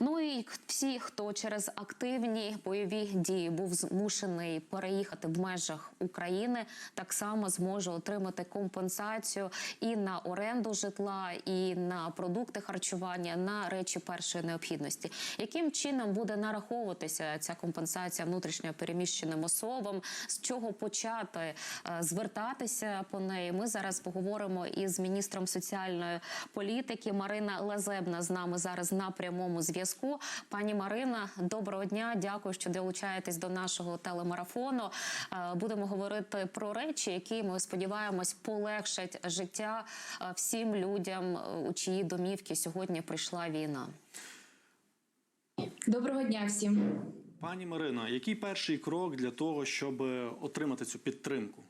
Ну і всі, хто через активні бойові дії був змушений переїхати в межах України, так само зможе отримати компенсацію і на оренду житла, і на продукти харчування, на речі першої необхідності. Яким чином буде нараховуватися ця компенсація внутрішньо переміщеним особам? З чого почати е, звертатися по неї? Ми зараз поговоримо із міністром соціальної політики Марина Лазебна з нами зараз на прямому зв'язку. Пані Марина, доброго дня. Дякую, що долучаєтесь до нашого телемарафону. Е, Будемо говорити про речі, які ми сподіваємось полегшать життя е, всім людям, е, у чиї домівки сьогодні прийшла війна. Доброго дня всім. Пані Марино, який перший крок для того, щоб отримати цю підтримку?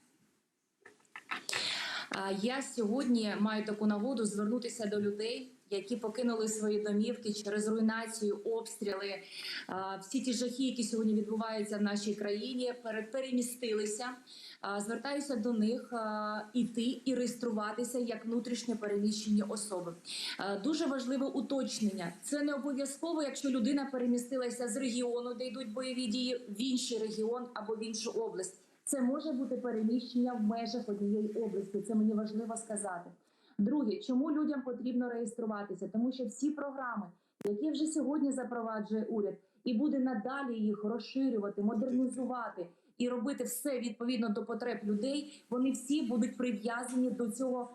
Я сьогодні маю таку нагоду звернутися до людей, які покинули свої домівки через руйнацію, обстріли. Всі ті жахи, які сьогодні відбуваються в нашій країні, пере- перемістилися. Звертаюся до них а, іти і реєструватися як внутрішньо переміщені особи. Дуже важливе уточнення. Це не обов'язково, якщо людина перемістилася з регіону, де йдуть бойові дії, в інший регіон або в іншу область. Це може бути переміщення в межах однієї області. Це мені важливо сказати. Друге, чому людям потрібно реєструватися? Тому що всі програми, які вже сьогодні запроваджує уряд, і буде надалі їх розширювати, модернізувати і робити все відповідно до потреб людей. Вони всі будуть прив'язані до цього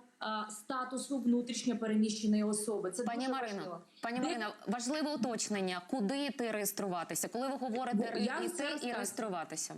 статусу внутрішньо переміщеної особи. Це Пані дуже Марино, важливо. пані Де- Марина, важливе уточнення. Куди йти реєструватися? Коли ви говорите я йти все і реєструватися?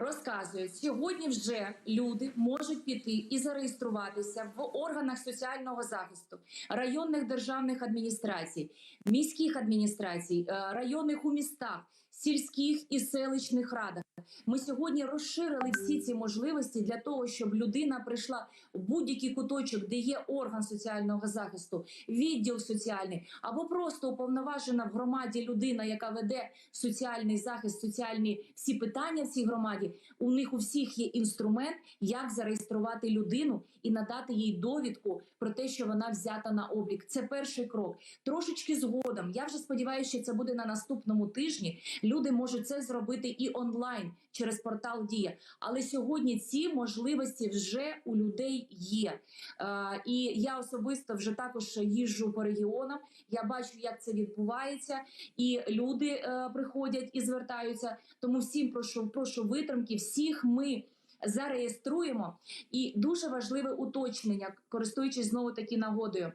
Розказують, сьогодні вже люди можуть піти і зареєструватися в органах соціального захисту, районних державних адміністрацій, міських адміністрацій, е, районних у містах, сільських і селищних радах. Ми сьогодні розширили всі ці можливості для того, щоб людина прийшла в будь-який куточок, де є орган соціального захисту, відділ соціальний, або просто уповноважена в громаді людина, яка веде соціальний захист, соціальні всі питання в цій громаді. У них у всіх є інструмент, як зареєструвати людину і надати їй довідку про те, що вона взята на облік. Це перший крок. Трошечки згодом. Я вже сподіваюся, що це буде на наступному тижні. Люди можуть це зробити і онлайн через портал Дія. Але сьогодні ці можливості вже у людей є. Е, і я особисто вже також їжджу по регіонам. Я бачу, як це відбувається, і люди е, приходять і звертаються. Тому всім прошу, прошу витримки. Всіх ми. Зареєструємо і дуже важливе уточнення, користуючись знову таки нагодою.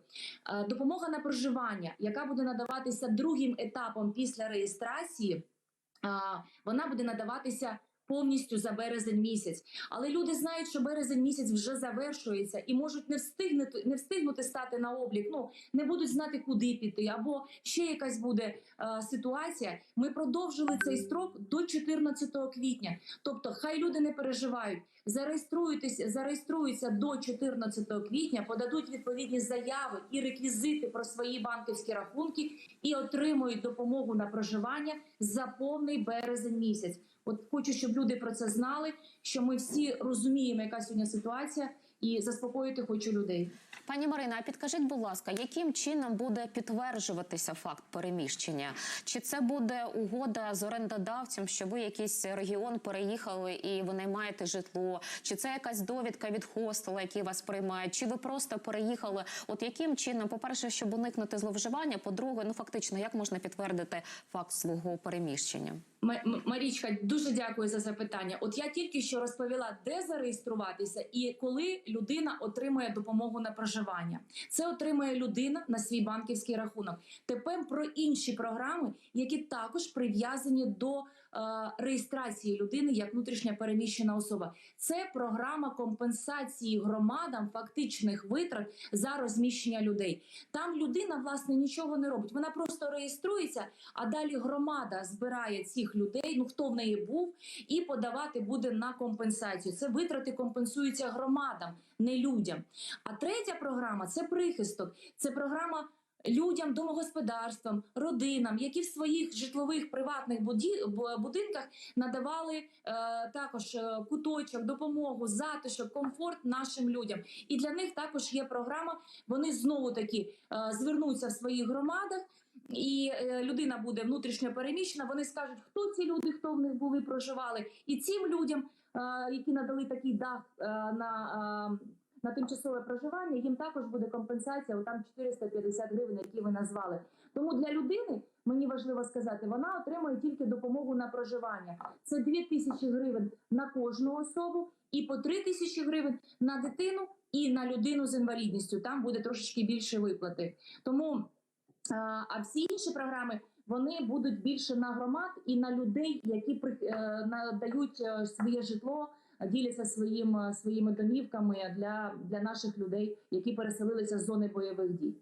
Е, Допомога на проживання, яка буде надаватися другим етапом після реєстрації, вона буде надаватися повністю за березень місяць. Але люди знають, що березень місяць вже завершується і можуть не встигнути не встигнути стати на облік. Ну не будуть знати, куди піти, або ще якась буде е, ситуація. Ми продовжили цей строк до 14 квітня. Тобто, хай люди не переживають. Зареєструйтеся, зареєструються до 14 квітня, подадуть відповідні заяви і реквізити про свої банківські рахунки і отримують допомогу на проживання за повний березень місяць. От хочу, щоб люди про це знали, що ми всі розуміємо, яка сьогодні ситуація, і заспокоїти хочу людей. Пані Марина, а підкажіть, будь ласка, яким чином буде підтверджуватися факт переміщення? Чи це буде угода з орендодавцем, що ви якийсь регіон переїхали і ви наймаєте житло? Чи це якась довідка від хостела, який вас приймає? Чи ви просто переїхали? От яким чином, по-перше, щоб уникнути зловживання? По-друге, ну фактично, як можна підтвердити факт свого переміщення? Марічка, дуже дякую за запитання. От я тільки що розповіла, де зареєструватися і коли людина отримує допомогу на проживання. Це отримує людина на свій банківський рахунок. Тепер про інші програми, які також прив'язані до реєстрації людини як внутрішня переміщена особа. Це програма компенсації громадам фактичних витрат за розміщення людей. Там людина власне нічого не робить. Вона просто реєструється, а далі громада збирає цих людей, ну хто в неї був, і подавати буде на компенсацію. Це витрати компенсуються громадам, не людям. А третя програма це прихисток. Це програма. Людям, домогосподарствам, родинам, які в своїх житлових приватних будинках надавали е, також е, куточок, допомогу, затишок, комфорт нашим людям. І для них також є програма. Вони знову таки е, звернуться в своїх громадах і е, людина буде внутрішньо переміщена, вони скажуть, хто ці люди, хто в них були, проживали. І цим людям, е, які надали такий дах на, на тимчасове проживання, їм також буде компенсація, там 450 гривень, які ви назвали. Тому для людини мені важливо сказати, вона отримує тільки допомогу на проживання. Це 2 тисячі гривень на кожну особу і по 3 тисячі гривень на дитину і на людину з інвалідністю. Там буде трошечки більше виплати. Тому а, всі інші програми вони будуть більше на громад і на людей, які е, надають е, своє житло, діляться своїм, е, своїми домівками для, для наших людей, які переселилися з зони бойових дій.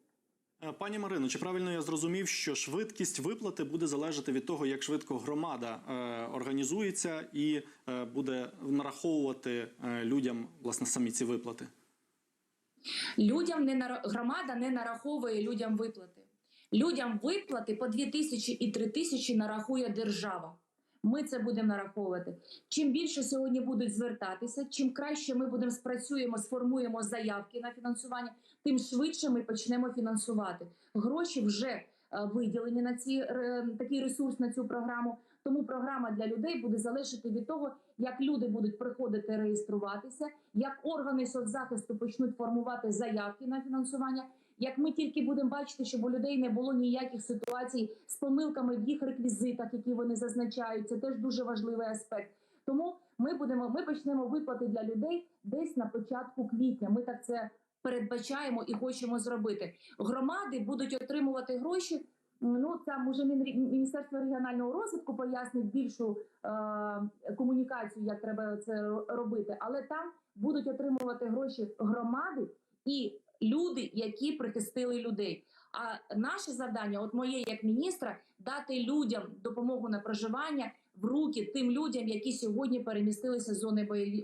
Е, Пані Марино, чи правильно я зрозумів, що швидкість виплати буде залежати від того, як швидко громада е, організується і е, буде нараховувати е, людям власне самі ці виплати? Людям не нар... громада не нараховує людям виплати. Людям виплати по 2 тисячі і 3 тисячі нарахує держава. Ми це будемо нараховувати. Чим більше сьогодні будуть звертатися, чим краще ми будемо спрацюємо, сформуємо заявки на фінансування, тим швидше ми почнемо фінансувати. Гроші вже е, виділені на ці такий ресурс на цю програму. Тому програма для людей буде залежати від того, як люди будуть приходити реєструватися, як органи соцзахисту почнуть формувати заявки на фінансування. Як ми тільки будемо бачити, щоб у людей не було ніяких ситуацій з помилками в їх реквізитах, які вони зазначають, це теж дуже важливий аспект. Тому ми будемо ми почнемо виплати для людей десь на початку квітня. Ми так це передбачаємо і хочемо зробити. Громади будуть отримувати гроші. Ну там уже Міністерство регіонального розвитку пояснить більшу е, комунікацію, як треба це робити, але там будуть отримувати гроші громади і люди, які прихистили людей. А наше завдання, от моє як міністра, дати людям допомогу на проживання в руки тим людям, які сьогодні перемістилися з зони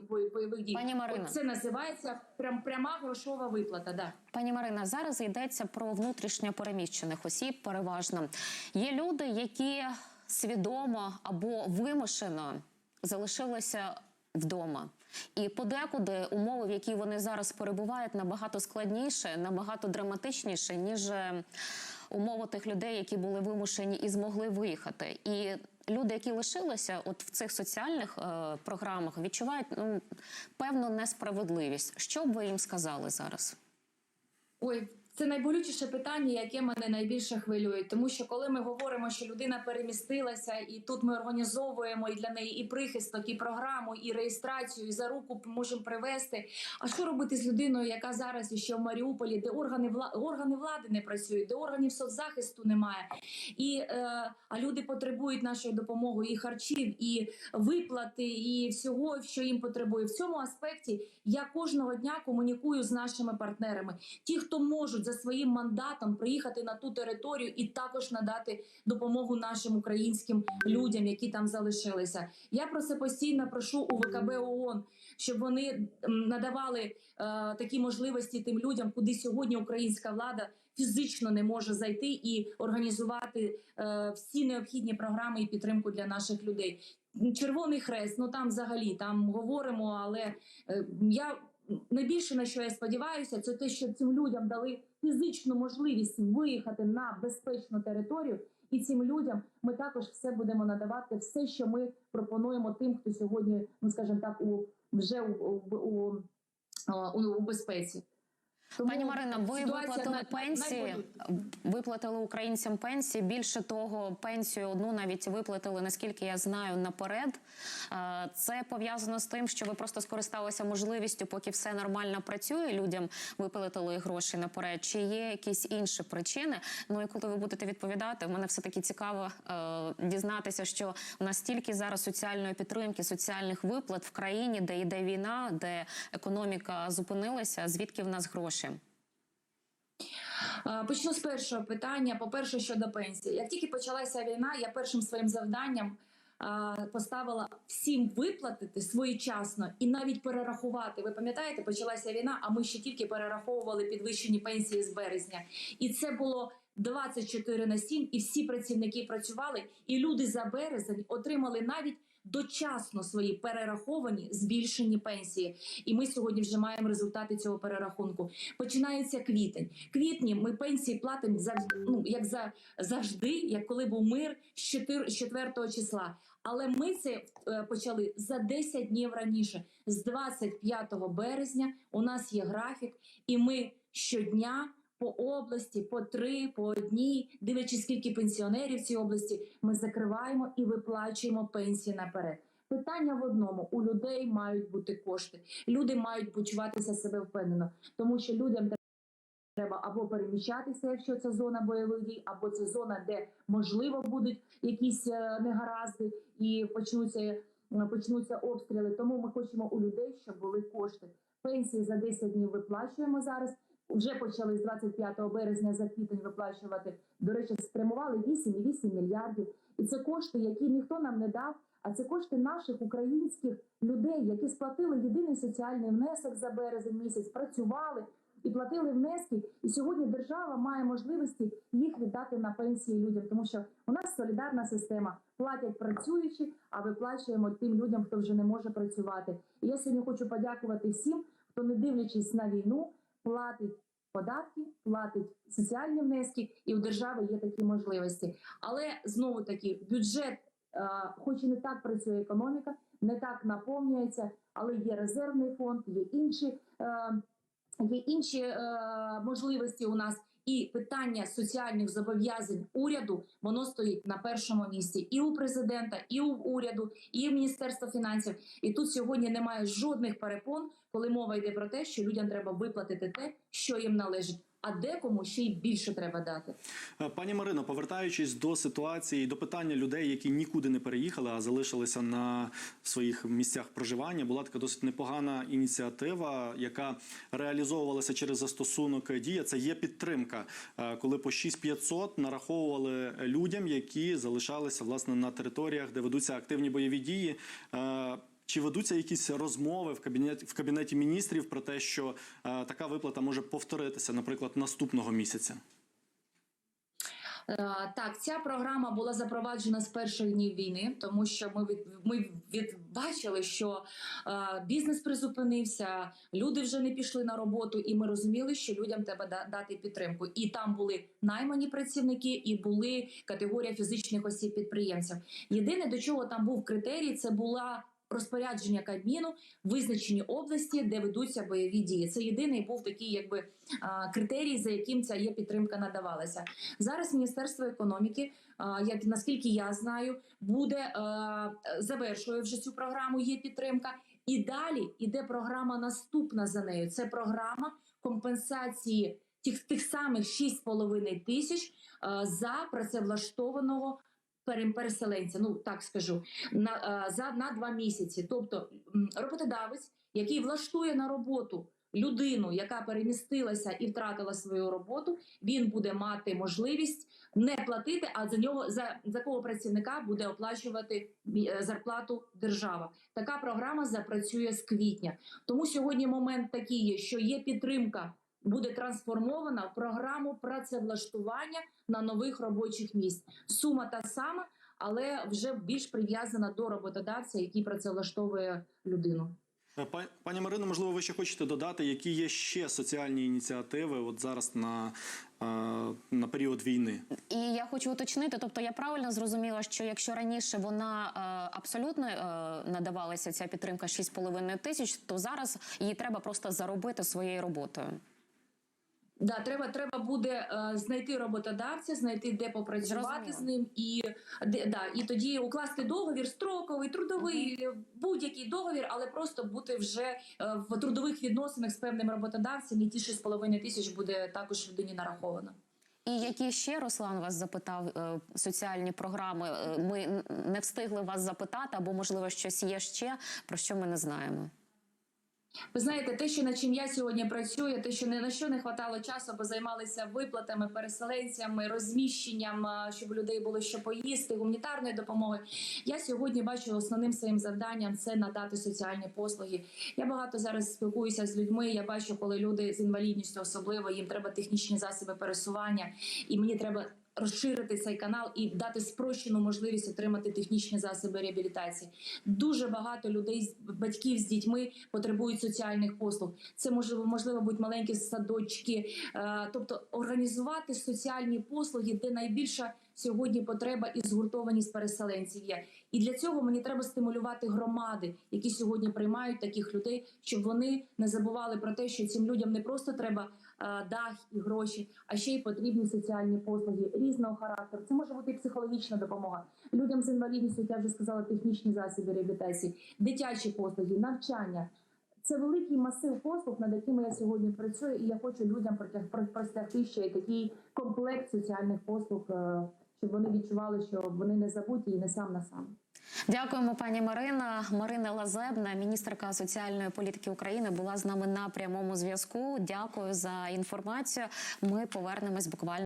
бойових дій. Пані Марино. От це називається прям пряма грошова виплата. Да. Пані Марина, зараз йдеться про внутрішньо переміщених осіб. Переважно є люди, які свідомо або вимушено залишилися вдома. І подекуди умови, в які вони зараз перебувають, набагато складніше, набагато драматичніше, ніж е, умови тих людей, які були вимушені і змогли виїхати. І люди, які лишилися, от в цих соціальних е, програмах, відчувають ну певну несправедливість. Що б ви їм сказали зараз? Ой, це найболючіше питання, яке мене найбільше хвилює. Тому що коли ми говоримо, що людина перемістилася, і тут ми організовуємо і для неї і прихисток, і програму, і реєстрацію, і за руку можемо привезти. А що робити з людиною, яка зараз іще в Маріуполі, де органи вла... органи влади не працюють, де органів соцзахисту немає, і е... а люди потребують нашої допомоги, і харчів, і виплати, і всього, що їм потребує. В цьому аспекті я кожного дня комунікую з нашими партнерами ті, хто можуть за своїм мандатом приїхати на ту територію і також надати допомогу нашим українським людям, які там залишилися. Я про це постійно прошу у ВКБ ООН, щоб вони надавали е, такі можливості тим людям, куди сьогодні українська влада. Фізично не може зайти і організувати е, всі необхідні програми і підтримку для наших людей. Червоний хрест, ну там взагалі там говоримо, але е, я найбільше на що я сподіваюся, це те, що цим людям дали фізичну можливість виїхати на безпечну територію, і цим людям ми також все будемо надавати, все, що ми пропонуємо тим, хто сьогодні, ну скажімо так, у вже у, у, у, у, безпеці. Тому Пані Марина, ви виплатили най- пенсії, виплатили українцям пенсії. Більше того, пенсію одну навіть виплатили, наскільки я знаю, наперед. Е, Це пов'язано з тим, що ви просто скористалися можливістю, поки все нормально працює. Людям виплатили гроші наперед. Чи є якісь інші причини? Ну і коли ви будете відповідати, в мене все таки цікаво е, дізнатися, що у нас стільки зараз соціальної підтримки, соціальних виплат в країні, де йде війна, де економіка зупинилася. Звідки в нас гроші? Е, Почну з першого питання. По-перше, щодо пенсії. Як тільки почалася війна, я першим своїм завданням е, поставила всім виплатити своєчасно і навіть перерахувати. Ви пам'ятаєте, почалася війна, а ми ще тільки перераховували підвищені пенсії з березня. І це було 24 на 7, і всі працівники працювали, і люди за березень отримали навіть дочасно свої перераховані збільшені пенсії. І ми сьогодні вже маємо результати цього перерахунку. Починається квітень. Квітні ми пенсії платимо завжди, ну як за завжди, як коли був мир з 4, 4 числа. Але ми це е, почали за 10 днів раніше. З 25 березня у нас є графік, і ми щодня по області, по три, по одній, дивлячись, скільки пенсіонерів в цій області, ми закриваємо і виплачуємо пенсії наперед. Питання в одному: у людей мають бути кошти. Люди мають почуватися себе впевнено, тому що людям треба або переміщатися, якщо це зона бойових дій, або це зона, де можливо будуть якісь е, негаразди і почнуться, е, почнуться обстріли. Тому ми хочемо у людей, щоб були кошти. Пенсії за 10 днів виплачуємо зараз. Вже почали з 25 березня за квітень виплачувати. До речі, спрямували 8,8 мільярдів. І це кошти, які ніхто нам не дав. А це кошти наших українських людей, які сплатили єдиний соціальний внесок за березень місяць, працювали і платили внески. І сьогодні держава має можливості їх віддати на пенсії людям, тому що у нас солідарна система. Платять працюючі, а виплачуємо тим людям, хто вже не може працювати. І я сьогодні хочу подякувати всім, хто, не дивлячись на війну, платить податки, платить соціальні внески, і у держави є такі можливості. Але знову таки бюджет, е, хоч і не так працює економіка, не так наповнюється, але є резервний фонд, є інші. е, Є інші е, можливості у нас, і питання соціальних зобов'язань уряду воно стоїть на першому місці і у президента, і у уряду, і в міністерства фінансів. І тут сьогодні немає жодних перепон, коли мова йде про те, що людям треба виплатити те, що їм належить. А декому ще й більше треба дати. Е, Пані Марино, повертаючись до ситуації, до питання людей, які нікуди не переїхали, а залишилися на своїх місцях проживання, була така досить непогана ініціатива, яка реалізовувалася через застосунок дія. Це є підтримка, е, коли по 6500 нараховували людям, які залишалися власне на територіях, де ведуться активні бойові дії. Чи ведуться якісь розмови в кабінеті в кабінеті міністрів про те, що е, така виплата може повторитися, наприклад, наступного місяця? Е, Так, ця програма була запроваджена з перших днів війни, тому що ми від ми відбачили, що е, бізнес призупинився, люди вже не пішли на роботу, і ми розуміли, що людям треба дати підтримку. І там були наймані працівники, і були категорія фізичних осіб підприємців. Єдине до чого там був критерій, це була. Розпорядження Кабміну визначені області, де ведуться бойові дії. Це єдиний був такий, якби критерій, за яким ця є підтримка надавалася. Зараз Міністерство економіки, як наскільки я знаю, буде завершує вже цю програму. Є підтримка, і далі іде програма наступна за нею. Це програма компенсації тих тих самих 6,5 тисяч за працевлаштованого. Переселенця, ну так скажу, на за на два місяці. Тобто роботодавець, який влаштує на роботу людину, яка перемістилася і втратила свою роботу, він буде мати можливість не платити, а за нього за, за кого працівника буде оплачувати е, зарплату держава. Така програма запрацює з квітня. Тому сьогодні момент такий є, що є підтримка. Буде трансформована в програму працевлаштування на нових робочих місць. Сума та сама, але вже більш прив'язана до роботодавця, який працевлаштовує людину. Е, Пані Марино, можливо, ви ще хочете додати, які є ще соціальні ініціативи от зараз на, е, на період війни? І я хочу уточнити, тобто я правильно зрозуміла, що якщо раніше вона е, абсолютно надавалася ця підтримка 6,5 тисяч, то зараз її треба просто заробити своєю роботою. Да, треба, треба буде е, знайти роботодавця, знайти де попрацювати з ним, і де да, і тоді укласти договір, строковий, трудовий, е, будь-який договір, але просто бути вже е, в трудових відносинах з певним роботодавцем, і ті 6,5 тисяч буде також людині нараховано. І які ще Руслан вас запитав е, соціальні програми? Е, Ми не встигли вас запитати, або можливо щось є ще про що ми не знаємо. Ви знаєте, те, що над чим я сьогодні працюю, те, що ні на що не хватало часу, бо займалися виплатами, переселенцями, розміщенням, щоб у людей було що поїсти, гуманітарної допомоги. Я сьогодні бачу основним своїм завданням це надати соціальні послуги. Я багато зараз спілкуюся з людьми. Я бачу, коли люди з інвалідністю, особливо їм треба технічні засоби пересування, і мені треба. Розширити цей канал і дати спрощену можливість отримати технічні засоби реабілітації. Дуже багато людей, батьків з дітьми потребують соціальних послуг. Це можливо, можливо, будуть маленькі садочки, е, тобто організувати соціальні послуги, де найбільша сьогодні потреба і згуртованість переселенців є. І для цього мені треба стимулювати громади, які сьогодні приймають таких людей, щоб вони не забували про те, що цим людям не просто треба дах і гроші, а ще й потрібні соціальні послуги різного характеру. Це може бути і психологічна допомога людям з інвалідністю. Я вже сказала, технічні засоби реабілітації, дитячі послуги, навчання. Це великий масив послуг, над якими я сьогодні працюю, і я хочу людям простягти ще й такий комплект соціальних послуг, е, щоб вони відчували, що вони не забуті і не сам на сам. Дякуємо, пані Марина. Марина Лазебна, міністерка соціальної політики України, була з нами на прямому зв'язку. Дякую за інформацію. Ми повернемось буквально.